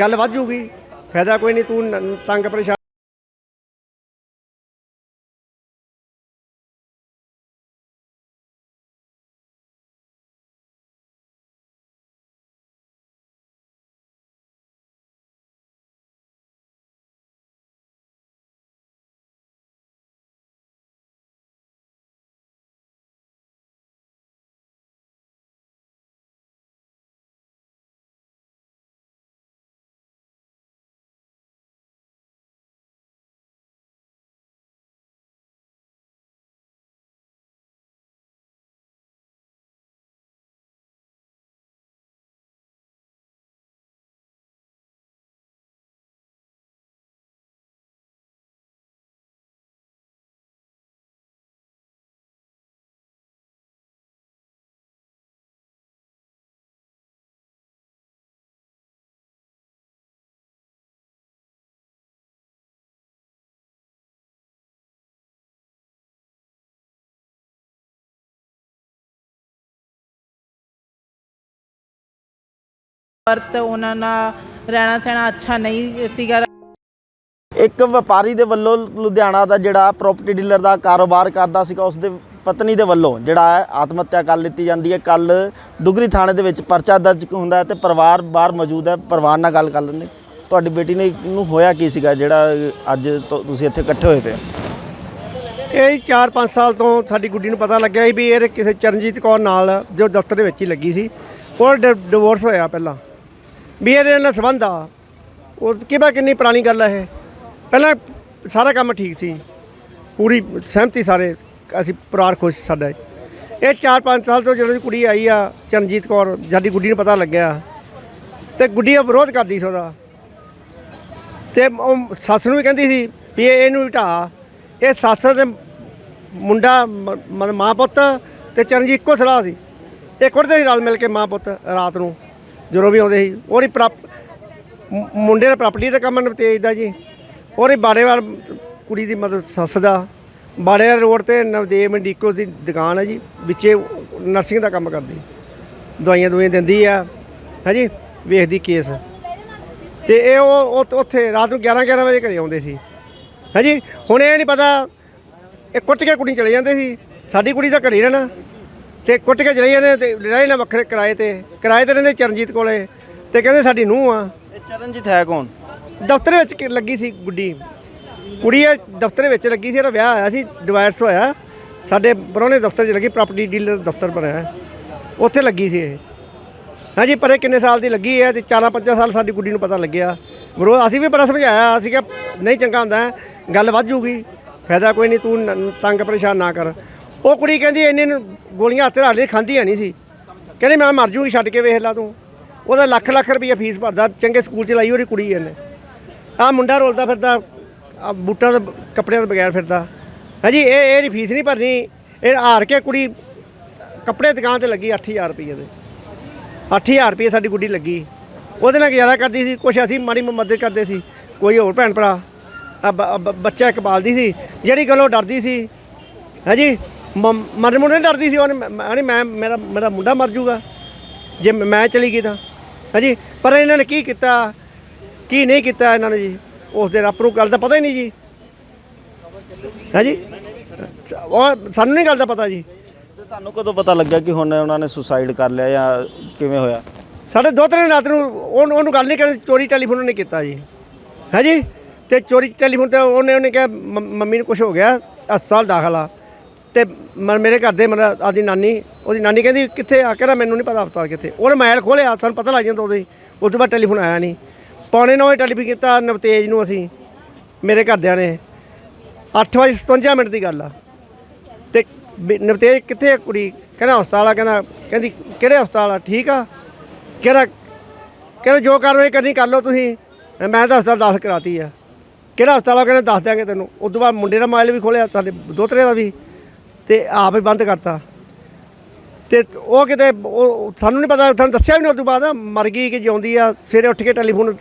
ਗੱਲ ਵੱਧ ਜੂਗੀ। ਫਾਇਦਾ ਕੋਈ ਨਹੀਂ ਤੂੰ ਨ- ਤੰਗ ਪਰੇਸ਼ਾਨ ਵਰਤ ਉਹਨਾਂ ਨਾਲ ਰਹਿਣਾ ਸਹਿਣਾ ਅੱਛਾ ਨਹੀਂ ਸੀਗਾ। ਇੱਕ ਵਪਾਰੀ ਦੇ ਵੱਲੋਂ ਲੁਧਿਆਣਾ ਦਾ ਜਿਹੜਾ ਪ੍ਰਾਪਰਟੀ ਡੀਲਰ ਦਾ ਕਾਰੋਬਾਰ ਕਰਦਾ ਸੀਗਾ ਉਸ ਦੇ ਪਤਨੀ ਦੇ ਵੱਲੋਂ ਜਿਹੜਾ ਹੈ ਆਤਮ ਹੱਤਿਆ ਕਰ ਲਿੱਤੀ ਜਾਂਦੀ ਹੈ। ਕੱਲ ਦੁਗਰੀ ਥਾਣੇ ਦੇ ਵਿੱਚ ਪਰਚਾ ਦਰਜ ਹੁੰਦਾ ਹੈ ਤੇ ਪਰਿਵਾਰ ਬਾਹਰ ਮੌਜੂਦ ਹੈ। ਪਰਿਵਾਰ ਨਾਲ ਗੱਲ ਕਰ ਲੈਂਦੇ। ਤੁਹਾਡੀ ਬੇਟੀ ਨੇ ਨੂੰ ਹੋਇਆ ਕੀ ਸੀਗਾ ਜਿਹੜਾ ਅੱਜ ਤੋਂ ਤੁਸੀਂ ਇੱਥੇ ਇਕੱਠੇ ਹੋਏ ਪਏ ਹੋ? ਇਹ 4-5 ਸਾਲ ਤੋਂ ਸਾਡੀ ਗੁੱਡੀ ਨੂੰ ਪਤਾ ਲੱਗਿਆ ਸੀ ਵੀ ਇਹ ਕਿਸੇ ਚਰਨਜੀਤ ਕੌਰ ਨਾਲ ਜੋ ਦਫ਼ਤਰ ਦੇ ਵਿੱਚ ਹੀ ਲੱਗੀ ਸੀ। ਉਹ ਡਿਵੋਰਸ ਹੋਇਆ ਪਹਿਲਾਂ। ਵੀ ਇਹਦੇ ਨਾਲ ਸੰਬੰਧ ਆ। ਉਹ ਕਿਵੇਂ ਕਿੰਨੀ ਪੁਰਾਣੀ ਗੱਲ ਹੈ ਇਹ। ਪਹਿਲਾਂ ਸਾਰਾ ਕੰਮ ਠੀਕ ਸੀ। ਪੂਰੀ ਸਹਿਮਤੀ ਸਾਰੇ, ਅਸੀਂ ਪਰਿਵਾਰ ਖੁਸ਼ ਸਾਡਾ। ਇਹ 4-5 ਸਾਲ ਤੋਂ ਜਦੋਂ ਦੀ ਕੁੜੀ ਆਈ ਆ, ਚਰਨਜੀਤ ਕੌਰ, ਸਾਡੀ ਗੁੱਡੀ ਨੂੰ ਪਤਾ ਲੱਗਿਆ। ਤੇ ਗੁੱਡੀ ਵਿਰੋਧ ਕਰਦੀ ਸੀ ਉਹਦਾ। ਤੇ ਉਹ ਸੱਸ ਨੂੰ ਵੀ ਕਹਿੰਦੀ ਸੀ ਵੀ ਇਹ- ਇਹਨੂੰ ਹਟਾ ਇਹ ਸੱਸ ਤੇ ਮੁੰਡਾ ਮ- ਮਾਂ ਪੁੱਤ ਤੇ ਚਰਨਜੀਤ ਇੱਕੋ ਸਲਾਹ ਸੀ। ਇਹ ਕੁੜਦੇ ਸੀ ਰਲ ਮਿਲ ਕੇ ਮਾਂ ਪੁੱਤ ਰਾਤ ਨੂੰ ਜਦੋਂ ਵੀ ਆਉਂਦੇ ਸੀ ਉਹਦੀ ਪ੍ਰਾਪ ਮੁ- ਮੁੰਡੇ ਦਾ ਪ੍ਰਾਪਰਟੀ ਦਾ ਕੰਮ ਨਵਤੇਜ ਦਾ ਜੀ। ਉਹਦੀ ਬਾੜੇਵਾਲ ਕੁੜੀ ਦੀ ਮਤਲਬ ਸੱਸ ਦਾ। ਬਾੜੇਵਾਲ ਰੋਡ ਤੇ ਨਵਦੇਵ ਮੰਡੀਕੋ ਦੀ ਦੁਕਾਨ ਹੈ ਜੀ, ਵਿੱਚੇ ਨਰਸਿੰਗ ਦਾ ਕੰਮ ਕਰਦੀ। ਦਵਾਈਆਂ ਦਵਾਈਆਂ ਦਿੰਦੀ ਆ ਜੀ, ਵੇਖਦੀ ਕੇਸ ਤੇ ਇਹ ਉਹ, ਉਹ- ਉੱਥੇ ਰਾਤ ਨੂੰ 11 11 ਵਜੇ ਘਰੇ ਆਉਂਦੇ ਸੀ। ਹਾਂਜੀ ਹੁਣ ਇਹ ਨਹੀਂ ਪਤਾ, ਇਹ ਕੁੱਟ ਕੇ ਕੁੜੀ ਚਲੇ ਜਾਂਦੇ ਸੀ। ਸਾਡੀ ਕੁੜੀ ਤਾਂ ਘਰੇ ਹੀ ਰਹਿਣਾ। ਤੇ ਕੁੱਟ ਕੇ ਚਲੇ ਜਾਂਦੇ ਤੇ ਰਹਿ ਨਾ ਵੱਖਰੇ ਕਿਰਾਏ ਤੇ ਕਿਰਾਏ ਤੇ ਰਹਿੰਦੇ ਚਰਨਜੀਤ ਕੋਲੇ ਤੇ ਕਹਿੰਦੇ ਸਾਡੀ ਨੂੰਹ ਆ। ਇਹ ਚਰਨਜੀਤ ਹੈ ਕੌਣ? ਦਫ਼ਤਰ ਵਿੱਚ ਕਿ- ਲੱਗੀ ਸੀ ਗੁੱਡੀ। ਕੁੜੀ ਇਹ ਦਫ਼ਤਰ ਵਿੱਚ ਲੱਗੀ ਸੀ ਇਹਦਾ ਵਿਆਹ ਹੋਇਆ ਸੀ ਡਿਵਾਈਸ ਹੋਇਆ। ਸਾਡੇ ਪੁਰਾਣੇ ਦਫ਼ਤਰ 'ਚ ਲੱਗੀ ਪ੍ਰਾਪਰਟੀ ਡੀਲਰ ਦਫ਼ਤਰ ਬਣਿਆ ਹੈ। ਉੱਥੇ ਲੱਗੀ ਸੀ ਇਹ। ਹਾਂਜੀ ਪਰ ਕਿੰਨੇ ਸਾਲ ਦੀ ਲੱਗੀ ਹੈ ਤੇ 4 5 ਸਾਲ ਸਾਡੀ ਗੁੱਡੀ ਨੂੰ ਪਤਾ ਲੱਗਿਆ। ਵਿਰੋਧ ਅਸੀਂ ਵੀ ਬੜਾ ਸਮਝਾਇਆ ਅਸੀਂ ਕਿ ਨਹੀਂ ਚੰਗਾ ਹੁੰਦਾ ਹੈ, ਗੱਲ ਵੱਧ ਜੂਗੀ। ਫਾਇਦਾ ਕੋਈ ਨਹੀਂ ਤੂੰ ਨ- ਤੰਗ ਪਰੇਸ਼ਾਨ ਨਾ ਕਰ। ਉਹ ਕੁੜੀ ਕਹਿੰਦੀ ਇੰਨੇ ਨੂੰ ਗੋਲੀਆਂ ਹੱਥ ਰੱਖ ਲਈ ਖਾਂਦੀ ਹੈ ਨਹੀਂ ਸੀ। ਕਹਿੰਦੀ ਮੈਂ ਮਰ ਜੂਗੀ, ਛੱਡ ਕੇ ਵੇਖ ਲਾ ਤੂੰ। ਉਹਦਾ ਲੱਖ ਲੱਖ ਰੁਪਈਆ ਫੀਸ ਭਰਦਾ, ਚੰਗੇ ਸਕੂਲ ਚ ਲਾਈ ਉਹਦੀ ਕੁੜੀ ਇਹਨੇ। ਆ ਮੁੰਡਾ ਰੋਲਦਾ ਫਿਰਦਾ ਆ ਬੂਟਾਂ ਦੇ ਕੱਪੜਿਆਂ ਤੋਂ ਬਗੈਰ ਫਿਰਦਾ। ਹਾਂਜੀ, ਇਹ ਇਹਦੀ ਫੀਸ ਨਹੀਂ ਭਰਨੀ। ਇਹ ਹਾਰ ਕੇ ਕੁੜੀ ਕੱਪੜੇ ਦੁਕਾਨ ਤੇ ਲੱਗੀ 8000 ਰੁਪਏ ਦੇ। 8000 ਰੁਪਏ ਸਾਡੀ ਗੁੱਡੀ ਲੱਗੀ। ਉਹਦੇ ਨਾਲ ਗੁਜ਼ਾਰਾ ਕਰਦੀ ਸੀ, ਕੁਛ ਅਸੀਂ ਮਾੜੀ ਮਦਦ ਕਰਦੇ ਸੀ। ਕੋਈ ਹੋਰ ਭੈਣ ਭਰਾ। ਬੱਚਾ ਇੱਕ ਪਾਲਦੀ ਸੀ। ਜਿਹੜੀ ਗੱਲੋਂ ਡਰਦੀ ਸੀ। ਹਾਂਜੀ ਮਰਨ ਮੁੰਡੇ ਡਰਦੀ ਸੀ ਉਹਨੇ ਮੈਂ- ਮੇਰਾ ਮੇਰਾ ਮੁੰਡਾ ਮਰ ਜਾਊਗਾ ਜੇ ਮੈਂ- ਚਲੀ ਗਈ ਤਾਂ। ਹਾਂਜੀ ਪਰ ਇਹਨਾਂ ਨੇ ਕੀ ਕੀਤਾ? ਕੀ ਨਹੀਂ ਕੀਤਾ ਇਹਨਾਂ ਨੇ ਜੀ? ਉਸ ਦੇ ਰੱਬ ਨੂੰ ਗੱਲ ਦਾ ਪਤਾ ਹੀ ਨਹੀਂ ਜੀ। ਹਾਂਜੀ? ਉਹ ਸਾਨੂੰ ਨਹੀਂ ਗੱਲ ਦਾ ਪਤਾ ਜੀ। ਤੁਹਾਨੂੰ ਕਦੋਂ ਪਤਾ ਲੱਗਾ ਕਿ ਹੁਣ ਉਹਨਾਂ ਨੇ ਸੁਸਾਈਡ ਕਰ ਲਿਆ ਜਾਂ ਕਿਵੇਂ ਹੋਇਆ? ਸਾਡੇ ਦੋ ਤਿੰਨ ਰਾਤ ਨੂੰ ਉਹਨੂੰ ਉਹਨੂੰ ਗੱਲ ਨਹੀਂ ਕਰਨੀ ਚੋਰੀ ਟੈਲੀਫੋਨ ਉਹਨੇ ਕੀਤਾ ਜੀ। ਹਾਂਜੀ? ਤੇ ਚੋਰੀ ਟੈਲੀਫੋਨ ਤੇ ਉਹਨੇ ਉਹਨੇ ਕਿਹਾ ਮੰਮੀ ਨੂੰ ਕੁਝ ਹੋ ਗਿਆ ਹਸਪਤਾਲ ਦਾਖਲ ਤੇ ਮ- ਮੇਰੇ ਘਰ ਦੇ ਮੇਰਾ ਆਦੀ ਨਾਨੀ, ਉਹਦੀ ਨਾਨੀ ਕਹਿੰਦੀ, ਕਿੱਥੇ ਆ? ਕਹਿੰਦਾ, ਮੈਨੂੰ ਨਹੀਂ ਪਤਾ ਹਸਪਤਾਲ ਕਿੱਥੇ। ਉਹਨੇ ਮੋਬਾਈਲ ਖੋਲਿਆ ਸਾਨੂੰ ਪਤਾ ਲੱਗ ਜਾਂਦਾ ਉਦੋਂ ਹੀ। ਉਸ ਤੋਂ ਬਾਅਦ ਟੈਲੀਫੋਨ ਆਇਆ ਨਹੀਂ। ਪੌਣੇ ਨੌ ਵਜੇ ਟੈਲੀਫੋਨ ਕੀਤਾ ਨਵਤੇਜ ਨੂੰ ਅਸੀਂ, ਮੇਰੇ ਘਰਦਿਆਂ ਨੇ। 8 ਵਜੇ 57 ਮਿੰਟ ਦੀ ਗੱਲ ਆ। ਤੇ ਵੀ ਨਵਤੇਜ, ਕਿੱਥੇ ਆ ਕੁੜੀ? ਕਹਿੰਦਾ, ਹਸਪਤਾਲ ਆ। ਕਹਿੰਦਾ, ਕਹਿੰਦੀ, ਕਿਹੜੇ ਹਸਪਤਾਲ ਆ? ਠੀਕ ਆ। ਕਹਿੰਦਾ ਕਹਿੰਦਾ, ਜੋ ਕਾਰਵਾਈ ਕਰਨੀ ਕਰ ਲਓ ਤੁਸੀਂ। ਮੈਂ ਤਾਂ ਹਸਪਤਾਲ ਦਾਖਲ ਕਰਾਤੀ ਆ। ਕਿਹੜਾ ਹਸਪਤਾਲ ਆ? ਕਹਿੰਦਾ, ਦੱਸ ਦਿਆਂਗੇ ਤੈਨੂੰ। ਉਸ ਤੋਂ ਬਾਅਦ ਮੁੰਡੇ ਦਾ ਮੋਬਾਈਲ ਵੀ ਖੋਲਿਆ ਸਾਡੇ ਦੋਤਰੇ ਦਾ ਵੀ। ਤੇ ਆਪ ਹੀ ਬੰਦ ਕਰਤਾ। ਤੇ ਉਹ ਕਿਤੇ ਉਹ ਸਾਨੂੰ ਨਹੀਂ ਪਤਾ, ਸਾਨੂੰ ਦੱਸਿਆ ਵੀ ਨਹੀਂ ਉਸ ਤੋਂ ਬਾਅਦ, ਮਰ ਗਈ ਕਿ ਜਿਉਂਦੀ ਆ, ਸਵੇਰੇ ਉੱਠ ਕੇ ਟੈਲੀਫੋਨ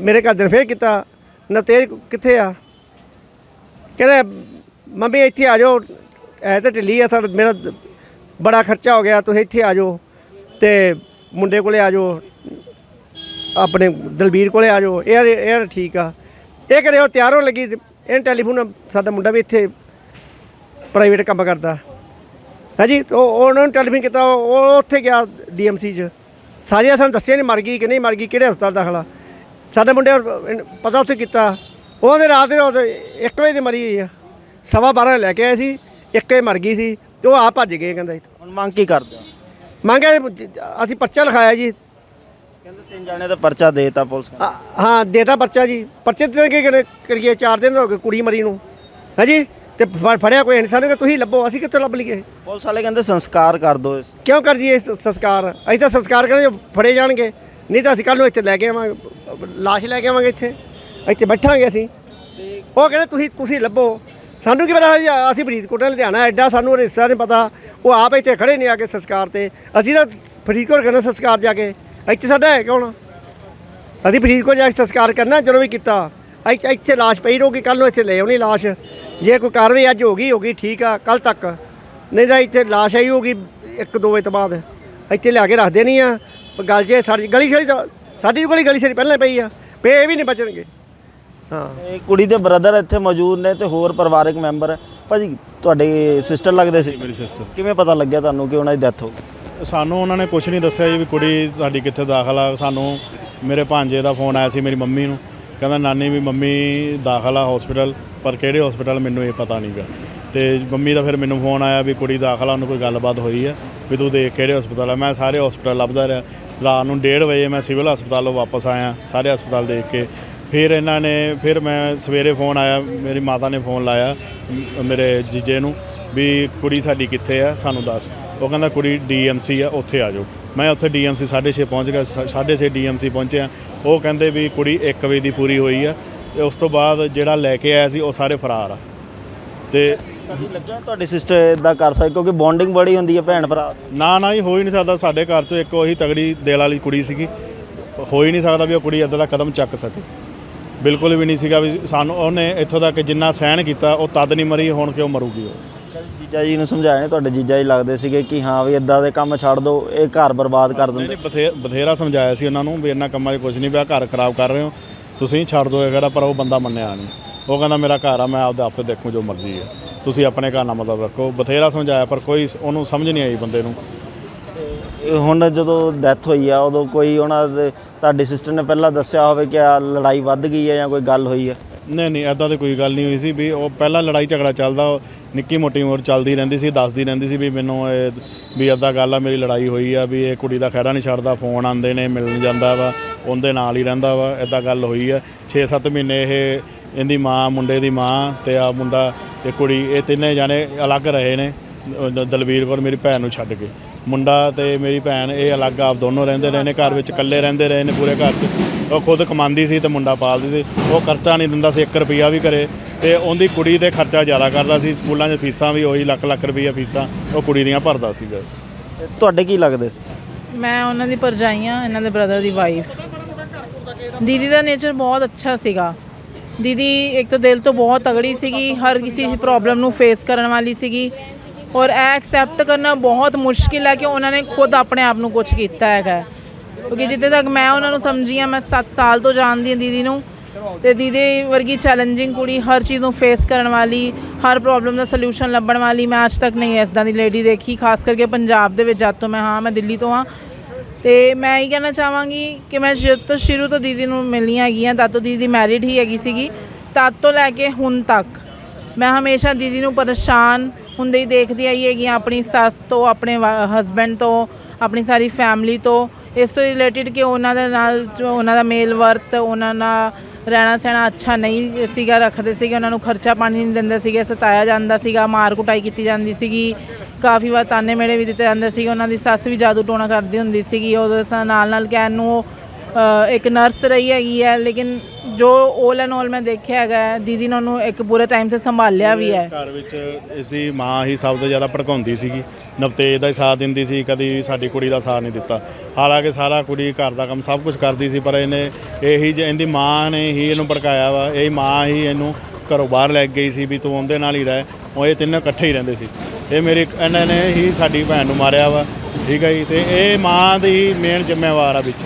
ਮੇਰੇ ਘਰ ਦੇ ਨੇ ਫੇਰ ਕੀਤਾ ਨਵਤੇਜ ਕਿੱਥੇ ਆ? ਕਹਿੰਦੇ, ਮੰਮੀ, ਇੱਥੇ ਆ ਜਾਓ ਐ ਤਾਂ ਢਿੱਲੀ ਆ, ਸਾਡਾ ਮੇਰਾ ਬੜਾ ਖਰਚਾ ਹੋ ਗਿਆ, ਤੁਸੀਂ ਇੱਥੇ ਆ ਜਾਓ ਤੇ ਮੁੰਡੇ ਕੋਲੇ ਆ ਜਾਓ, ਆਪਣੇ ਦਲਬੀਰ ਕੋਲੇ ਆ ਜਾਓ। ਇਹ ਇਹ ਠੀਕ ਆ। ਇਹ ਕਰੇ ਉਹ ਤਿਆਰ ਹੋਣ ਲੱਗੀ ਤੇ ਟੈਲੀਫੋਨ, ਸਾਡਾ ਮੁੰਡਾ ਵੀ ਇੱਥੇ ਪ੍ਰਾਈਵੇਟ ਕੰਮ ਕਰਦਾ। ਹਾਂਜੀ ਉਹ ਉਹਨਾਂ ਨੂੰ ਟੈਲੀਫੋਨ ਕੀਤਾ ਉਹ ਉੱਥੇ ਗਿਆ ਡੀਐਮਸੀ 'ਚ। ਸਾਰੀਆਂ ਸਾਨੂੰ ਦੱਸਿਆ ਨਹੀਂ ਮਰ ਗਈ ਕਿ ਨਹੀਂ ਮਰ ਗਈ ਕਿਹੜੇ ਹਸਪਤਾਲ ਦਾਖਲਾ ਸਾਡੇ ਮੁੰਡੇ ਪਤਾ ਉੱਥੇ ਕੀਤਾ। ਉਹਦੇ ਰਾਤ ਦੇ 1 ਵਜੇ ਦੀ ਮਰੀ ਹੋਈ ਆ। ਸਵਾ 12 ਲੈ ਕੇ ਆਏ ਸੀ ਇੱਕ ਮਰ ਗਈ ਸੀ ਤੇ ਉਹ ਆ ਭੱਜ ਗਏ ਕਹਿੰਦਾ ਹੁਣ ਮੰਗ ਕੀ ਕਰਦੇ ਹੋ? ਮੰਗਿਆ ਅਸੀਂ ਪਰਚਾ ਲਿਖਾਇਆ ਜੀ। ਕਹਿੰਦੇ ਤਿੰਨ ਜਾਣੇ ਦਾ ਪਰਚਾ ਦੇਤਾ ਪੁਲਿਸ। ਹਾਂ- ਦੇਤਾ ਪਰਚਾ ਜੀ। ਪਰਚੇ ਤੇ ਕੀ ਕਰੇ- ਕਰੀਏ 4 ਦਿਨ ਹੋ ਗਏ ਕੁੜੀ ਮਰੀ ਨੂੰ। ਹਾਂਜੀ ਤੇ ਫ- ਫੜਿਆ ਕੋਈ ਨਹੀਂ ਸਾਨੂੰ ਕਿ ਤੁਸੀਂ ਲੱਭੋ ਅਸੀਂ ਕਿੱਥੋਂ ਲੱਭ ਲਈਏ? ਪੁਲਿਸ ਵਾਲੇ ਕਹਿੰਦੇ ਸੰਸਕਾਰ ਕਰ ਦਿਓ ਇਸ। ਕਿਉਂ ਕਰ ਸ- ਸੰਸਕਾਰ? ਅਸੀਂ ਤਾਂ ਸੰਸਕਾਰ ਕਰਾਂਗੇ ਫੜੇ ਜਾਣਗੇ। ਨਹੀਂ ਤਾਂ ਅਸੀਂ ਕੱਲ ਨੂੰ ਇੱਥੇ ਲੈ ਕੇ ਆਵਾਂਗੇ ਲਾਸ਼ ਲੈ ਕੇ ਆਵਾਂਗੇ ਇੱਥੇ। ਇੱਥੇ ਬੈਠਾਂਗੇ ਅਸੀਂ। ਉਹ ਕਹਿੰਦੇ ਤੁਸੀਂ ਤੁਸੀਂ ਲੱਭੋ। ਸਾਨੂੰ ਕੀ ਪਤਾ ਜੀ, ਅਸੀਂ ਫਰੀਦਕੋਟ ਲੁਧਿਆਣਾ ਐਡਾ ਸਾਨੂੰ ਰਿਸ਼ਤਾ ਨਹੀਂ ਪਤਾ। ਉਹ ਆਪ ਇੱਥੇ ਖੜੇ ਨਹੀਂ ਆ ਕੇ ਸੰਸਕਾਰ ਤੇ। ਅਸੀਂ ਤਾਂ ਫਰੀਦਕੋਟ ਕਰਨਾ ਸੰਸਕਾਰ ਜਾ ਕੇ। ਇੱਥੇ ਸਾਡਾ ਹੈ ਕੌਣ? ਅਸੀਂ ਫਰੀਦਕੋਟ ਜਾ ਕੇ ਸੰਸਕਾਰ ਕਰਨਾ ਜਦੋਂ ਵੀ ਕੀਤਾ। ਇੱਥੇ ਇੱਥੇ ਲਾਸ਼ ਪਈ ਰਹੂਗੀ ਕੱਲ ਨੂੰ ਇੱਥੇ ਲੈ ਆਉਣੀ ਲਾਸ਼। ਜੇ ਕੋਈ ਕਾਰਵਾਈ ਅੱਜ ਹੋ ਗਈ ਹੋ ਗਈ ਠੀਕ ਆ ਕੱਲ ਤੱਕ। ਨਹੀਂ ਤਾਂ ਇੱਥੇ ਲਾਸ਼ ਆਈ ਹੋਊਗੀ ਇੱਕ ਦੋ ਵਜੇ ਤੋਂ ਬਾਅਦ। ਇੱਥੇ ਲਿਆ ਕੇ ਰੱਖ ਦੇਣੀ ਆ। ਗੱਲ ਜੇ ਸਾਡੀ ਗਲੀ ਸ਼ਰੀ ਤਾਂ ਸਾਡੀ ਕੋਲ ਗਲੀ ਸ਼ਰੀ ਪਹਿਲਾਂ ਪਈ ਆ ਪਏ ਇਹ ਵੀ ਨਹੀਂ ਬਚਣਗੇ। ਹਾਂ। ਇਹ ਕੁੜੀ ਦੇ ਬ੍ਰਦਰ ਇੱਥੇ ਮੌਜੂਦ ਨੇ ਤੇ ਹੋਰ ਪਰਿਵਾਰਕ ਮੈਂਬਰ ਭਾਜੀ ਤੁਹਾਡੇ ਸਿਸਟਰ ਲੱਗਦੇ ਸੀ? ਮੇਰੀ ਸਿਸਟਰ। ਕਿਵੇਂ ਪਤਾ ਲੱਗਿਆ ਤੁਹਾਨੂੰ ਕਿ ਉਹਨਾਂ ਦੀ ਡੈਥ ਹੋ ਗਈ? ਸਾਨੂੰ ਉਹਨਾਂ ਨੇ ਕੁਝ ਨਹੀਂ ਦੱਸਿਆ ਜੀ ਵੀ ਕੁੜੀ ਸਾਡੀ ਕਿੱਥੇ ਦਾਖਲ ਆ। ਸਾਨੂੰ ਮੇਰੇ ਭਾਂਜੇ ਦਾ ਫੋਨ ਆਇਆ ਸੀ ਮੇਰੀ ਮੰਮੀ ਨੂੰ। ਕਹਿੰਦਾ, ਨਾਨੀ ਵੀ ਮੰਮੀ ਦਾਖਲ ਆ ਹਸਪੀਟਲ ਪਰ ਕਿਹੜੇ ਹਸਪੀਟਲ ਮੈਨੂੰ ਇਹ ਪਤਾ ਨਹੀਂਗਾ ਤੇ ਮੰਮੀ ਦਾ ਫਿਰ ਮੈਨੂੰ ਫੋਨ ਆਇਆ ਵੀ ਕੁੜੀ ਦਾਖਲ ਆ, ਉਹਨੂੰ ਕੋਈ ਗੱਲਬਾਤ ਹੋਈ ਆ ਵੀ ਤੂੰ ਦੇਖ ਕਿਹੜੇ ਹਸਪਤਾਲ ਆ। ਮੈਂ ਸਾਰੇ ਹਸਪਤਾਲ ਲੱਭਦਾ ਰਿਹਾ। ਰਾਤ ਨੂੰ 1:30 ਵਜੇ ਮੈਂ ਸਿਵਲ ਹਸਪਤਾਲੋਂ ਵਾਪਸ ਆਇਆ, ਸਾਰੇ ਹਸਪਤਾਲ ਦੇਖ ਕੇ। ਫਿਰ ਇਹਨਾਂ ਨੇ, ਫਿਰ ਮੈਂ ਸਵੇਰੇ ਫੋਨ ਆਇਆ, ਮੇਰੀ ਮਾਤਾ ਨੇ ਫੋਨ ਲਾਇਆ ਮੇਰੇ ਜੀਜੇ ਨੂੰ ਵੀ ਕੁੜੀ ਸਾਡੀ ਕਿੱਥੇ ਆ, ਸਾਨੂੰ ਦੱਸ। ਉਹ ਕਹਿੰਦਾ, ਕੁੜੀ ਡੀਐਮਸੀ ਆ, ਉੱਥੇ ਆ ਜਾਓ। ਮੈਂ ਉੱਥੇ ਡੀਐਮਸੀ 6:30 ਪਹੁੰਚ ਗਿਆ 6:30 ਡੀਐਮਸੀ ਪਹੁੰਚਿਆ। ਉਹ ਕਹਿੰਦੇ ਵੀ ਕੁੜੀ 1 ਵਜੇ ਦੀ ਪੂਰੀ ਹੋਈ ਆ ਤੇ ਉਸ ਤੋਂ ਬਾਅਦ ਜਿਹੜਾ ਲੈ ਕੇ ਆਇਆ ਸੀ ਉਹ ਸਾਰੇ ਫਰਾਰ ਆ। ਤੇ ਕਦੀ ਲੱਗਿਆ ਤੁਹਾਡੀ ਸਿਸਟਰ ਇਦਾਂ ਕਰ ਸਕਦੀ ਕਿਉਂਕਿ ਬੌਂਡਿੰਗ ਬੜੀ ਹੁੰਦੀ ਹੈ ਭੈਣ ਭਰਾ ਦੀ। ਨਾ ਨਾ ਹੀ ਹੋ ਹੀ ਨਹੀਂ ਸਕਦਾ ਸਾਡੇ ਘਰ 'ਚੋਂ ਇੱਕ ਉਹੀ ਤਗੜੀ ਦਿਲ ਵਾਲੀ ਕੁੜੀ ਸੀਗੀ। ਹੋ ਹੀ ਨਹੀਂ ਸਕਦਾ ਵੀ ਉਹ ਕੁੜੀ ਇੱਦਾਂ ਦਾ ਕਦਮ ਚੱਕ ਸਕੇ। ਬਿਲਕੁਲ ਵੀ ਨਹੀਂ ਸੀਗਾ ਵੀ ਸਾਨੂੰ ਉਹਨੇ ਇੱਥੋਂ ਤੱਕ ਜਿੰਨਾ ਸਹਿਣ ਕੀਤਾ ਉਹ ਤਦ ਨਹੀਂ ਮਰੀ ਹੁਣ ਕਿਉਂ ਮਰੂਗੀ ਉਹ? ਜੀਜਾ ਜੀ ਨੂੰ ਸਮਝਾਇਆ ਨੇ ਤੁਹਾਡੇ ਜੀਜਾ ਜੀ ਲੱਗਦੇ ਸੀਗੇ ਕਿ ਹਾਂ ਵੀ ਇਦਾਂ ਦੇ ਕੰਮ ਛੱਡ ਦਿਓ ਇਹ ਘਰ ਬਰਬਾਦ ਕਰ ਦਿੰਦੇ। ਨਹੀਂ ਬਥੇ- ਬਥੇਰਾ ਸਮਝਾਇਆ ਸੀ ਉਹਨਾਂ ਨੂੰ ਵੀ ਇਹਨਾਂ ਕੰਮਾਂ 'ਚ ਕੁਝ ਨਹੀਂ ਪਿਆ ਘਰ ਖਰਾਬ ਕਰ ਰਹੇ ਹੋ ਤੁਸੀਂ ਛੱਡ ਦਿਓ ਇਹ ਕਿਹੜਾ ਪਰ ਉਹ ਬੰਦਾ ਮੰਨਿਆ ਨਹੀਂ। ਉਹ ਕਹਿੰਦਾ ਮੇਰਾ ਘਰ ਆ ਮੈਂ ਆਪਦੇ ਆਪੇ ਦੇਖੂ ਜੋ ਮਰਜ਼ੀ ਹੈ। ਤੁਸੀਂ ਆਪਣੇ ਘਰ ਨਾਲ ਮਤਲਬ ਰੱਖੋ। ਬਥੇਰਾ ਸਮਝਾਇਆ ਪਰ ਕੋਈ ਸ- ਉਹਨੂੰ ਸਮਝ ਨਹੀਂ ਆਈ ਬੰਦੇ ਨੂੰ। ਇਹ ਹੁਣ ਜਦੋਂ ਡੈਥ ਹੋਈ ਆ ਉਦੋਂ ਕੋਈ ਉਹਨਾਂ ਦੇ ਤੁਹਾਡੀ ਸਿਸਟਰ ਨੇ ਪਹਿਲਾਂ ਦੱਸਿਆ ਹੋਵੇ ਕਿ ਆ ਲੜਾਈ ਵੱਧ ਗਈ ਹੈ ਜਾਂ ਕੋਈ ਗੱਲ ਹੋਈ ਹੈ? ਨਹੀਂ ਨਹੀਂ ਐਦਾਂ ਦੀ ਕੋਈ ਗੱਲ ਨਹੀਂ ਹੋਈ ਸੀ ਵੀ ਉਹ ਪਹਿਲਾਂ ਲੜਾਈ ਝਗੜਾ ਚੱਲਦਾ ਨਿੱਕੀ ਮੋਟੀ ਉਮਰ ਚੱਲਦੀ ਰਹਿੰਦੀ ਸੀ, ਦੱਸਦੀ ਰਹਿੰਦੀ ਸੀ ਵੀ ਮੈਨੂੰ ਇਹ ਵੀ ਅੱਧਾ ਗੱਲ ਆ, ਮੇਰੀ ਲੜਾਈ ਹੋਈ ਆ, ਵੀ ਇਹ ਕੁੜੀ ਦਾ ਖਹਿੜਾ ਨਹੀਂ ਛੱਡਦਾ ਫੋਨ ਆਉਂਦੇ ਨੇ, ਮਿਲਣ ਜਾਂਦਾ ਵਾ, ਉਹਦੇ ਨਾਲ ਹੀ ਰਹਿੰਦਾ ਵਾ ਐਦਾਂ ਗੱਲ ਹੋਈ ਆ। 6-7 ਮਹੀਨੇ ਇਹ ਇਹਦੀ ਮਾਂ, ਮੁੰਡੇ ਦੀ ਮਾਂ ਤੇ ਆ ਮੁੰਡਾ ਇਹ ਕੁੜੀ, ਇਹ ਤਿੰਨੇ ਜਾਣੇ ਅਲੱਗ ਰਹੇ ਨੇ, ਅਹ ਦ- ਦਲਵੀਰ ਕੌਰ ਮੇਰੀ ਭੈਣ ਨੂੰ ਛੱਡ ਕੇ। ਮੁੰਡਾ ਤੇ ਮੇਰੀ ਭੈਣ, ਇਹ ਅਲੱਗ ਆਪ ਦੋਨੋਂ ਰਹਿੰਦੇ ਰਹੇ ਨੇ, ਘਰ ਵਿੱਚ ਇਕੱਲੇ ਰਹਿੰਦੇ ਰਹੇ ਨੇ ਪੂਰੇ ਘਰ 'ਚ। ਉਹ ਖੁਦ ਕਮਾਉਂਦੀ ਸੀ ਤੇ ਮੁੰਡਾ ਪਾਲਦੀ ਸੀ। ਉਹ ਖਰਚਾ ਨਹੀਂ ਦਿੰਦਾ ਸੀ 1 ਰੁਪਿਆ ਵੀ ਕਰੇ ਤੇ ਉਹਦੀ ਕੁੜੀ ਤੇ ਖਰਚਾ ਜ਼ਿਆਦਾ ਕਰਦਾ ਸੀ ਸਕੂਲਾਂ 'ਚ ਫੀਸਾਂ ਵੀ ਉਹੀ ਲੱਖ ਲੱਖ ਰੁਪਈਆ ਫੀਸਾਂ ਉਹ ਕੁੜੀ ਦੀਆਂ ਭਰਦਾ ਸੀਗਾ। ਤੁਹਾਡੇ ਕੀ ਲੱਗਦੇ? ਮੈਂ ਉਹਨਾਂ ਦੀ ਭਰਜਾਈ ਹਾਂ ਇਹਨਾਂ ਦੇ ਬ੍ਰਦਰ ਦੀ ਵਾਈਫ ਦੀਦੀ ਦਾ ਨੇਚਰ ਬਹੁਤ ਅੱਛਾ ਸੀਗਾ। ਦੀਦੀ ਇੱਕ ਤਾਂ ਦਿਲ ਤੋਂ ਬਹੁਤ ਤਗੜੀ ਸੀਗੀ ਹਰ ਕਿਸੇ ਪ੍ਰੋਬਲਮ ਨੂੰ ਫੇਸ ਕਰਨ ਵਾਲੀ ਸੀਗੀ ਔਰ ਇਹ ਐਕਸੈਪਟ ਕਰਨਾ ਬਹੁਤ ਮੁਸ਼ਕਿਲ ਹੈ ਕਿ ਉਹਨਾਂ ਨੇ ਖੁਦ ਆਪਣੇ ਆਪ ਨੂੰ ਕੁਝ ਕੀਤਾ ਹੈਗਾ। ਕਿਉਂਕਿ ਜਿੱਥੇ ਤੱਕ ਮੈਂ ਉਹਨਾਂ ਨੂੰ ਸਮਝੀ ਹਾਂ ਮੈਂ 7 ਸਾਲ ਤੋਂ ਜਾਣਦੀ ਹਾਂ ਦੀਦੀ ਨੂੰ। ਤੇ ਦੀਦੀ ਵਰਗੀ ਚੈਲੰਜਿੰਗ ਕੁੜੀ ਹਰ ਚੀਜ਼ ਨੂੰ ਫੇਸ ਕਰਨ ਵਾਲੀ, ਹਰ ਪ੍ਰੋਬਲਮ ਦਾ ਸੋਲੂਸ਼ਨ ਲੱਭਣ ਵਾਲੀ ਮੈਂ ਅੱਜ ਤੱਕ ਨਹੀਂ ਇਸਦਾਂ ਦੀ ਲੇਡੀ ਦੇਖੀ, ਖਾਸ ਕਰਕੇ ਪੰਜਾਬ ਦੇ ਵਿੱਚ ਜਦ ਤੋਂ ਮੈਂ, ਹਾਂ, ਮੈਂ ਦਿੱਲੀ ਤੋਂ ਹਾਂ। ਤੇ ਮੈਂ ਇਹ ਕਹਿਣਾ ਚਾਹਾਂਗੀ ਕਿ ਮੈਂ ਜਦ ਤੋਂ ਸ਼ੁਰੂ ਤੋਂ ਦੀਦੀ ਨੂੰ ਮਿਲਣੀ ਹੈਗੀ ਆ ਤਦ ਤੋਂ ਦੀਦੀ ਮੈਰਿਡ ਹੀ ਹੈਗੀ ਸੀਗੀ, ਤਦ ਤੋਂ ਲੈ ਕੇ ਹੁਣ ਤੱਕ ਮੈਂ ਹਮੇਸ਼ਾ ਦੀਦੀ ਨੂੰ ਪਰੇਸ਼ਾਨ ਹੁੰਦੇ ਹੀ ਦੇਖਦੀ ਆਈ ਹੈਗੀ ਹਾਂ, ਆਪਣੀ ਸੱਸ ਤੋਂ, ਆਪਣੇ ਹਸਬੈਂਡ ਤੋਂ, ਆਪਣੀ ਸਾਰੀ ਫੈਮਿਲੀ ਤੋਂ। ਇਸ ਤੋਂ ਰਿਲੇਟਡ ਕਿ ਉਹਨਾਂ ਦੇ ਨਾਲ ਉਹਨਾਂ ਦਾ ਮੇਲ ਵਰਤ ਉਹਨਾਂ ਨਾਲ ਰਹਿਣਾ ਸਹਿਣਾ ਅੱਛਾ ਨਹੀਂ ਸੀਗਾ, ਰੱਖਦੇ ਸੀਗੇ, ਉਹਨਾਂ ਨੂੰ ਖਰਚਾ ਪਾਣੀ ਨਹੀਂ ਦਿੰਦੇ ਸੀਗੇ, ਸਤਾਇਆ ਜਾਂਦਾ ਸੀਗਾ, ਮਾਰ ਕੁਟਾਈ ਕੀਤੀ ਜਾਂਦੀ ਸੀਗੀ। ਕਾਫੀ ਵਾਰ ਤਾਨੇ ਮੇੜੇ ਵੀ ਦਿੱਤੇ ਜਾਂਦੇ ਸੀਗੇ, ਉਹਨਾਂ ਦੀ ਸੱਸ ਵੀ ਜਾਦੂ ਟੋਣਾ ਕਰਦੀ ਹੁੰਦੀ ਸੀਗੀ, ਉਹਦੇ ਸ- ਨਾਲ ਨਾਲ ਕਹਿਣ ਨੂੰ ਉਹ ਇੱਕ ਨਰਸ ਰਹੀ ਹੈਗੀ ਹੈ ਲੇਕਿਨ ਜੋ ਓਲ ਐਂਡ ਓਲ ਮੈਂ ਦੇਖਿਆ ਹੈਗਾ ਹੈ, ਦੀਦੀ ਨੇ ਉਹਨੂੰ ਇੱਕ ਪੂਰੇ ਟਾਈਮ ਸੇ ਸੰਭਾਲਿਆ ਵੀ ਹੈ। ਘਰ ਵਿੱਚ ਇਸ ਦੀ ਮਾਂ ਹੀ ਸਭ ਤੋਂ ਜ਼ਿਆਦਾ ਭੜਕਾਉਂਦੀ ਸੀਗੀ। ਨਵਤੇਜ ਦਾ ਹੀ ਸਾਥ ਦਿੰਦੀ ਸੀ ਕਦੀ ਸਾਡੀ ਕੁੜੀ ਦਾ ਸਾਥ ਨਹੀਂ ਦਿੱਤਾ। ਹਾਲਾਂਕਿ ਸਾਰਾ ਕੁੜੀ ਘਰ ਦਾ ਕੰਮ ਸਭ ਕੁਝ ਕਰਦੀ ਸੀ ਪਰ ਇਹਨੇ ਇਹੀ ਜੇ ਇਹਦੀ ਮਾਂ ਨੇ ਹੀ ਇਹਨੂੰ ਭੜਕਾਇਆ ਵਾ। ਇਹ ਮਾਂ ਹੀ ਇਹਨੂੰ ਘਰੋਂ ਬਾਹਰ ਲੈ ਕੇ ਗਈ ਸੀ ਵੀ ਤੂੰ ਉਹਦੇ ਨਾਲ ਹੀ ਰਹਿ। ਉਹ ਇਹ ਤਿੰਨੇ ਇਕੱਠੇ ਹੀ ਰਹਿੰਦੇ ਸੀ। ਇਹ ਮੇਰੀ ਇਹਨਾਂ ਨੇ ਹੀ ਸਾਡੀ ਭੈਣ ਨੂੰ ਮਾਰਿਆ ਵਾ। ਠੀਕ ਹੈ ਜੀ? ਤੇ ਇਹ ਮਾਂ ਦੀ ਮੇਨ ਜ਼ਿੰਮੇਵਾਰ ਆ ਵਿੱਚ।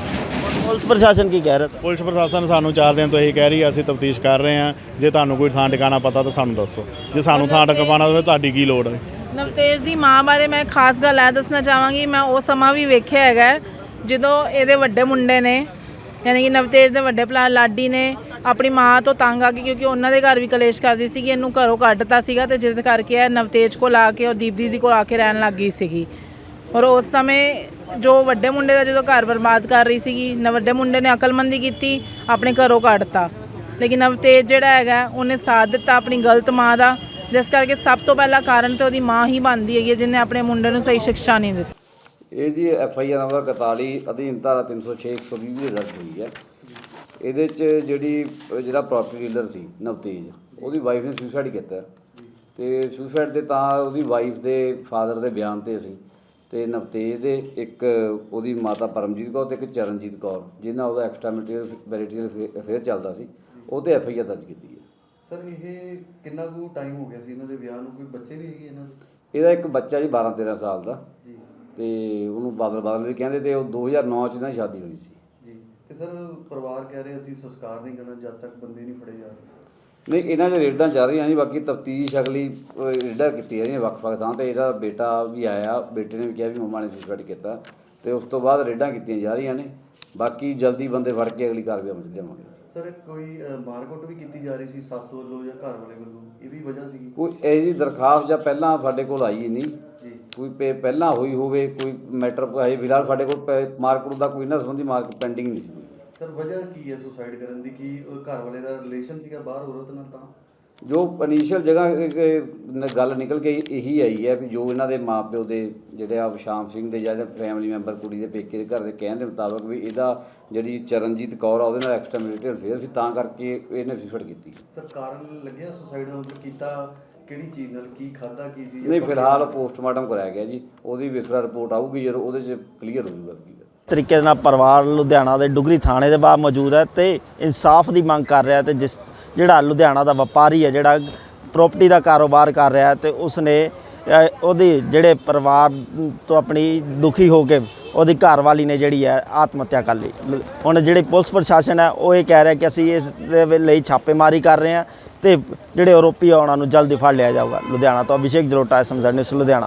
ਪੁਲਿਸ ਪ੍ਰਸ਼ਾਸਨ ਕੀ ਕਹਿ ਰਿਹਾ ਤਾ? ਪੁਲਿਸ ਪ੍ਰਸ਼ਾਸਨ ਸਾਨੂੰ 4 ਦਿਨ ਤੋਂ ਇਹੀ ਕਹਿ ਰਹੀ ਹੈ ਅਸੀਂ ਤਫਤੀਸ਼ ਕਰ ਰਹੇ ਹਾਂ। ਜੇ ਤੁਹਾਨੂੰ ਕੋਈ ਥਾਂ ਟਿਕਾਣਾ ਪਤਾ ਤਾਂ ਸਾਨੂੰ ਦੱਸੋ। ਜੇ ਸਾਨੂੰ ਥਾਂ ਟਿਕਾਣਾ ਹੋਵੇ ਤੁਹਾਡੀ ਕੀ ਲੋੜ ਹੈ? ਨਵਤੇਜ ਦੀ ਮਾਂ ਬਾਰੇ ਮੈਂ ਇੱਕ ਖਾਸ ਗੱਲ ਇਹ ਦੱਸਣਾ ਚਾਹਾਂਗੀ ਮੈਂ ਉਹ ਸਮਾਂ ਵੀ ਵੇਖਿਆ ਹੈਗਾ ਜਦੋਂ ਇਹਦੇ ਵੱਡੇ ਮੁੰਡੇ ਨੇ ਯਾਨੀ ਕਿ ਨਵਤੇਜ ਦੇ ਵੱਡੇ ਭਰਾ ਲਾਡੀ ਨੇ ਆਪਣੀ ਮਾਂ ਤੋਂ ਤੰਗ ਆ ਕੇ ਕਿਉਂਕਿ ਉਹਨਾਂ ਦੇ ਘਰ ਵੀ ਕਲੇਸ਼ ਕਰਦੀ ਸੀਗੀ ਇਹਨੂੰ ਘਰੋਂ ਕੱਢਤਾ ਸੀਗਾ ਤੇ ਜਿਸ ਕਰਕੇ ਇਹ ਨਵਤੇਜ ਕੋਲ ਆ ਕੇ ਉਹ ਦੀਪ ਦੀਦੀ ਕੋਲ ਆ ਕੇ ਰਹਿਣ ਲੱਗ ਗਈ ਸੀਗੀ। ਔਰ ਉਸ ਸਮੇਂ ਜੋ ਵੱਡੇ ਮੁੰਡੇ ਦਾ ਜਦੋਂ ਘਰ ਬਰਬਾਦ ਕਰ ਰਹੀ ਸੀਗੀ ਨ ਵੱਡੇ ਮੁੰਡੇ ਨੇ ਅਕਲਮੰਦੀ ਕੀਤੀ ਆਪਣੇ ਘਰੋਂ ਕੱਢਤਾ। ਲੇਕਿਨ ਨਵਤੇਜ ਜਿਹੜਾ ਹੈਗਾ ਉਹਨੇ ਸਾਥ ਦਿੱਤਾ ਆਪਣੀ ਗਲਤ ਮਾਂ ਦਾ। ਜਿਸ ਕਰਕੇ ਸਭ ਤੋਂ ਪਹਿਲਾ ਕਾਰਨ ਤੇ ਉਹਦੀ ਮਾਂ ਹੀ ਬਣਦੀ ਹੈਗੀ ਹੈ, ਆਪਣੇ ਮੁੰਡੇ ਨੂੰ ਸਹੀ ਸਿੱਖਿਆ ਨਹੀਂ ਦਿੱਤੀ। ਇਹ ਜੀ ਐਫ ਆਈ ਆਰ ਨੰਬਰ 41 ਅਧੀਨ ਧਾਰਾ 306 120 ਦੀ ਦਰਜ ਹੋਈ ਹੈ। ਇਹਦੇ ਚ ਜਿਹੜੀ ਜਿਹੜਾ ਪ੍ਰਾਪਰਟੀ ਡੀਲਰ ਸੀ ਨਵਤੇਜ ਉਹਦੀ ਵਾਈਫ ਨੇ ਸੁਸਾਈਡ ਕੀਤਾ। ਤੇ ਸੁਸਾਈਡ ਦੇ ਤਾਂ ਉਹਦੀ ਵਾਈਫ ਦੇ ਫਾਦਰ ਦੇ ਬਿਆਨ ਤੇ ਅਸੀਂ ਤੇ ਨਵਤੇਜ ਦੇ ਇੱਕ ਉਹਦੀ ਮਾਤਾ ਪਰਮਜੀਤ ਕੌਰ ਤੇ ਇੱਕ ਚਰਨਜੀਤ ਕੌਰ ਜਿਹਨਾਂ ਉਹਦਾ ਐਕਸਟਰਾ ਮੈਰੀਟਲ ਅਫੇਅਰ ਚੱਲਦਾ ਸੀ ਉਹ ਤੇ ਐਫ ਆਈ ਆਰ ਦਰਜ ਕੀਤੀ ਹੈ। ਸਰ ਇਹ ਕਿੰਨਾ ਕੁ ਟਾਈਮ ਹੋ ਗਿਆ ਸੀ ਇਹਨਾਂ ਦੇ ਵਿਆਹ ਨੂੰ? ਕੋਈ ਬੱਚੇ ਵੀ ਹੈਗੇ ਇਹਨਾਂ ਦੇ? ਇਹਦਾ ਇੱਕ ਬੱਚਾ ਜੀ 12 13 ਸਾਲ ਦਾ। ਜੀ। ਤੇ ਉਹਨੂੰ ਬਾਦਲ ਬਾਦਲ ਵੀ ਕਹਿੰਦੇ ਤੇ ਉਹ 2009 ਚ ਇਹਨਾਂ ਦੀ ਸ਼ਾਦੀ ਹੋਈ ਸੀ। ਜੀ। ਤੇ ਸਰ ਪਰਿਵਾਰ ਕਹਿ ਰਹੇ ਅਸੀਂ ਸੰਸਕਾਰ ਨਹੀਂ ਕਰਨਾ ਜਦ ਤੱਕ ਬੰਦੇ ਨਹੀਂ ਫੜੇ ਜਾ ਰਹੇ। ਨਹੀਂ ਇਹਨਾਂ ਦੇ ਰੇਡਾਂ ਚੱਲ ਰਹੀਆਂ ਜੀ ਬਾਕੀ ਤਫਤੀਸ਼ ਅਗਲੀ ਰੇਡਾਂ ਕੀਤੀ ਜਾ ਰਹੀਆਂ ਵੱਖ-ਵੱਖ ਥਾਂ ਤੇ। ਇਹਦਾ ਬੇਟਾ ਵੀ ਆਇਆ ਬੇਟੇ ਨੇ ਵੀ ਕਿਹਾ ਵੀ ਮੰਮਾ ਨੇ ਸੁਸਾਈਡ ਕੀਤਾ। ਤੇ ਉਸ ਤੋਂ ਬਾਅਦ ਰੇਡਾਂ ਕੀਤੀਆਂ ਜਾ ਰਹੀਆਂ ਨੇ। ਬਾਕੀ ਜਲਦੀ ਬੰਦੇ ਫੜ ਕੇ ਅਗਲੀ ਕਾਰਵਾਈ ਅਮਲ 'ਚ ਲਿਆਵਾਂਗੇ। ਸਰ ਕੋਈ ਮਾਰਕੁੱਟ ਵੀ ਕੀਤੀ ਜਾ ਰਹੀ ਸੀ ਸੱਸ ਵੱਲੋਂ ਜਾਂ ਘਰ ਵਾਲੇ ਵੱਲੋਂ? ਇਹ ਵੀ ਵਜ੍ਹਾ ਸੀਗੀ? ਕੋਈ ਜੀ ਦਰਖਾਸਤ ਜਾਂ ਪਹਿਲਾਂ ਸਾਡੇ ਕੋਲ ਆਈ ਨਹੀਂ। ਜੀ। ਕੋਈ ਪਹਿਲਾਂ ਹੋਈ ਹੋਵੇ ਕੋਈ ਮੈਟਰ ਹੈ ਫਿਲਹਾਲ ਸਾਡੇ ਕੋਲ ਮਾਰਕਟ ਦਾ ਕੋਈ ਨਾ ਸੰਬੰਧੀ ਮਾਰਕ ਪੈਂਡਿੰਗ ਨਹੀਂ ਸੀ। ਸਰ ਵਜ੍ਹਾ ਕੀ ਹੈ ਸੁਸਾਈਡ ਕਰਨ ਦੀ? ਕੀ ਘਰ ਵਾਲੇ ਦਾ ਰਿਲੇਸ਼ਨ ਸੀਗਾ ਬਾਹਰ ਔਰਤ ਨਾਲ ਤਾਂ? ਜੋ ਇਨੀਸ਼ੀਅਲ ਜਗ੍ਹਾ ਗੱਲ ਨਿਕਲ ਕੇ ਇਹੀ ਆਈ ਹੈ ਵੀ ਜੋ ਇਹਨਾਂ ਦੇ ਮਾਪਿਓ ਦੇ ਜਿਹੜੇ ਆ ਸ਼ਾਮ ਸਿੰਘ ਦੇ ਜਾਂ ਫੈਮਿਲੀ ਮੈਂਬਰ ਕੁੜੀ ਦੇ ਪੇਕੇ ਦੇ ਘਰ ਦੇ ਕਹਿਣ ਦੇ ਮੁਤਾਬਕ ਵੀ ਇਹਦਾ ਜਿਹੜੀ ਚਰਨਜੀਤ ਕੌਰ ਆ ਉਹਦੇ ਨਾਲ ਐਕਸਟਰਾ ਮੈਰਿਟਲ ਅਫੇਅਰ ਸੀ ਤਾਂ ਕਰਕੇ ਇਹਨੇ ਸੁਸਾਈਡ ਕੀਤੀ। ਸਰ ਕਾਰਨ ਲੱਗਿਆ ਸੁਸਾਈਡ ਦਾ? ਮਤਲਬ ਕੀਤਾ ਕਿਹੜੀ ਚੀਜ਼ ਨਾਲ? ਕੀ ਖਾਦਾ ਕੀ ਸੀ? ਨਹੀਂ ਫਿਲਹਾਲ ਪੋਸਟਮਾਰਟਮ ਕਰਾਇਆ ਗਿਆ ਜੀ। ਉਹਦੀ ਵਿਸਰਾ ਰਿਪੋਰਟ ਆਊਗੀ ਜਦੋਂ ਉਹਦੇ 'ਚ ਕਲੀਅਰ ਹੋ ਜਾਊਗਾ। ਤਰੀਕੇ ਦੇ ਨਾਲ ਪਰਿਵਾਰ ਲੁਧਿਆਣਾ ਦੇ ਡੁਗਰੀ ਥਾਣੇ ਦੇ ਬਾਹਰ ਮੌਜੂਦ ਹੈ ਤੇ ਇਨਸਾਫ ਦੀ ਮੰਗ ਕਰ ਰਿਹਾ ਤੇ ਜਿਸ ਜਿਹੜਾ ਲੁਧਿਆਣਾ ਦਾ ਵਪਾਰੀ ਹੈ ਜਿਹੜਾ ਪ੍ਰਾਪਰਟੀ ਦਾ ਕਾਰੋਬਾਰ ਕਰ ਰਿਹਾ ਹੈ ਤੇ ਉਸਨੇ ਅ, ਉਹਦੀ ਜਿਹੜੇ ਪਰਿਵਾਰ ਤੋਂ ਆਪਣੀ ਦੁਖੀ ਹੋ ਕੇ ਉਹਦੀ ਘਰਵਾਲੀ ਨੇ ਜਿਹੜੀ ਹੈ ਆਤਮ ਹੱਤਿਆ ਕਰ ਲਈ। ਹੁਣ ਜਿਹੜੀ ਪੁਲਿਸ ਪ੍ਰਸ਼ਾਸਨ ਹੈ ਉਹ ਇਹ ਕਹਿ ਰਿਹਾ ਕਿ ਅਸੀਂ ਇਸ ਦੇ ਲਈ ਛਾਪੇਮਾਰੀ ਕਰ ਰਹੇ ਹਾਂ ਤੇ ਜਿਹੜੇ ਆਰੋਪੀ ਆ ਉਹਨਾਂ ਨੂੰ ਜਲਦੀ ਫੜ ਲਿਆ ਜਾਊਗਾ। ਲੁਧਿਆਣਾ ਤੋਂ ਅਭਿਸ਼ੇਕ ਜਲੋਟਾ ਸਮਝਣ ਨਿਊਜ਼ ਲੁਧਿਆਣਾ।